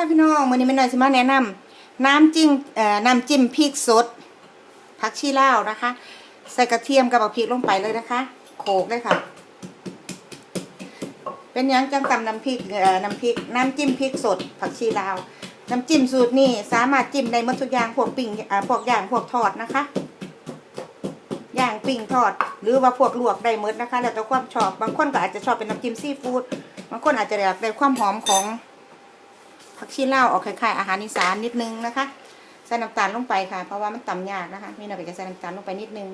ค่ะพี่น้องมื้อนี้แม่น้อยสิมาแนะนำน้ำจิ้มเอ่อน้ำจิ้มพริกสดผักชีลาวนะคะ ใส่กระเทียมกับพริกลงไปเลยนะคะ โขลกเลยค่ะ เป็นยังจังตำน้ำพริกเอ่อน้ำพริกน้ำจิ้มพริกสดผักชีลาวน้ำจิ้มสูตรนี่สามารถจิ้มได้หมดทุกอย่างพวกปิ้งอ่าพวกย่างพวกทอดนะคะย่างปิ้งทอด หรือว่าพวกลวกได้หมดนะคะ แล้วแต่ความชอบบางคนก็อาจจะชอบเป็นน้ำจิ้มซีฟู้ดบางคนอาจจะอยากได้ความหอมของ ผักชีเล่าออกคล้ายๆอาหารอีสานนิดนึงนะคะใส่น้ำตาลลงไปค่ะ เพราะว่ามันตำยากนะคะนี่เราก็จะใส่น้ำตาลลงไปนิดนึง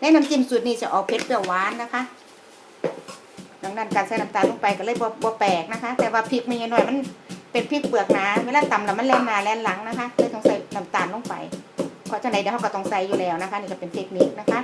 ในน้ำจิ้มสูตรนี้จะออกเผ็ดเปรี้ยวหวานนะคะดังนั้นการใส่น้ำตาลลงไปก็เลยบ่บ่แปลกนะคะ แต่ว่าพริกมีหน่อยมันเป็นพริกเปลือกหนาเวลาตำแล้วมันแล่นหนาแล่นหลังนะคะเลยต้องใส่น้ำตาลลงไปเพราะจังไหนเดี๋ยวเขาก็ต้องใส่อยู่แล้วนะคะนี่ก็เป็นเทคนิคนะคะ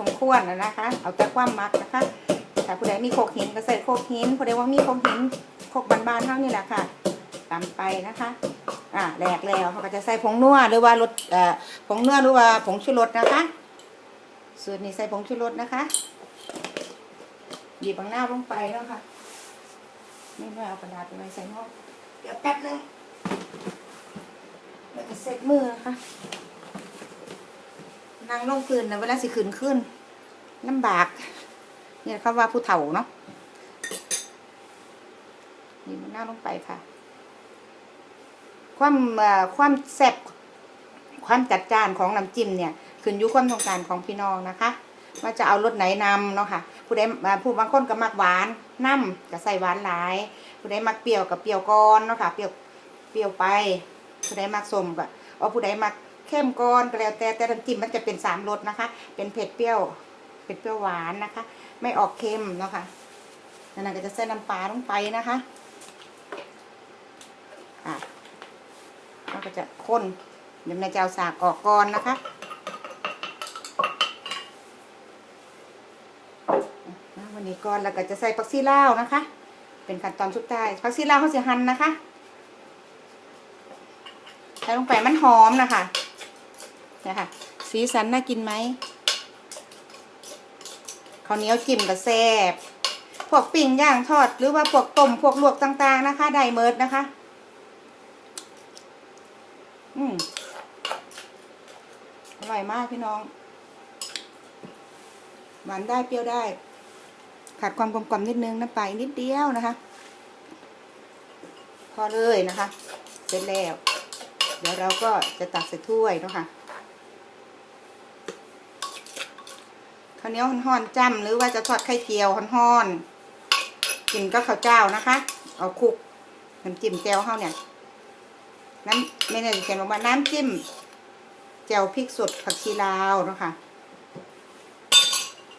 สมควรนะนะคะ เอาแต่ความมักนะคะถ้าผู้ใดมีโคกหินก็ใส่โคกหินผู้ใดว่ามีโคกหินโคกบานๆเท่านี้แหละค่ะตำไปนะคะอ่าแหลกแล้วเขาก็จะใส่ผงนัวหรือว่ารสเอ่อผงนัวหรือว่าผงชูรสนะคะสูตรนี้ใส่ผงชูรสนะคะบีบบางหน้าลงไปแล้วค่ะนี่ไม่เอากระดาษไปใส่หม้อเดี๋ยวแป๊บเลยแล้วก็เซ็ตมือนะคะนั่ง ลงพื้นนะเวลาสิขึ้นขึ้นลำบาก เนี่ยเขาว่าผู้เฒ่าเนาะนี่มันน่าลงไปค่ะ ความความแซ่บความจัดจ้านของน้ำจิ้มเนี่ย ขึ้นอยู่ความต้องการของพี่น้องนะคะ ว่าจะเอารสไหนนำเนาะค่ะ ผู้ใดผู้บางคนก็มักหวานน้ำก็ใส่หวานหลาย ผู้ใดมักเปรี้ยวกับเปรี้ยวก่อนเนาะค่ะเปรี้ยวเปรี้ยวไป ผู้ใดมักส้มก็เอาผู้ใดมัก เข้มก่อนก็แล้วแต่แต่น้ำจิ้มมันจะเป็นสามรสนะคะ เป็นเผ็ดเปรี้ยวเผ็ดเปรี้ยวหวานนะคะ ไม่ออกเค็มเนาะค่ะนั่นนะก็จะใส่น้ำปลาลงไปนะคะอะเราก็จะคนเดี๋ยวในจะเอาสากออกก่อนนะคะวันนี้ก่อนแล้วก็จะใส่ผักซีลาวนะคะ เป็นขั้นตอนสุดท้ายผักซีลาวเขาจะหั่นนะคะใส่ลงไปมันหอมนะคะ นี่ยค่ะสีสันน่ากินไหมข้าวเหนียวจิ้มกับแซ่บพวกปิ้งย่างทอดหรือว่าพวกต้มพวกลวกต่างๆนะคะ ได้เมิดนะคะ อืมอร่อยมากพี่น้อง หวานได้เปรี้ยวได้ ขาดความกลมกล่อมนิดนึงน้ำปลานิดเดียวนะคะ พอเลยนะคะ เสร็จแล้ว เดี๋ยวเราก็จะตักใส่ถ้วยเนาะค่ะ ข้าวเหนียวห่อนๆจ้ำหรือว่าจะทอดไข่เจียวห่อนๆกินก็ข้าวเจ้านะคะ เอาคลุกน้ำจิ้มแจ่วเฮาเนี่ยน้ำไม่ได้เขียนบอกว่าน้ำจิ้มแจ่วพริกสดผักชีลาวนะคะ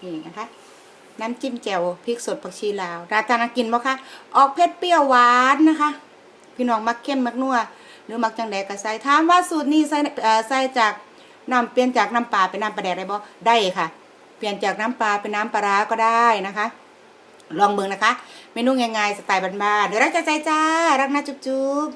นี่นะคะ น้ำจิ้มแจ่วพริกสดผักชีลาวราตานากินบ่คะออกเผ็ดเปรี้ยวหวานนะคะ พี่น้องมักเข้มมักนัวหรือมักจังใดก็ใส่ถามว่าสูตรนี้ใส่ใส่จากน้ำเปลี่ยนจากน้ำปลาเป็นน้ำปลาแดกได้บ่ได้ค่ะ เปลี่ยนจากน้ำปลาเป็นน้ำปลาร้าก็ได้นะคะ ลองเบิ่งนะคะ เมนูง่ายๆสไตล์บ้านๆเดี๋ยวรักใจจ้ารักนะจุ๊บๆ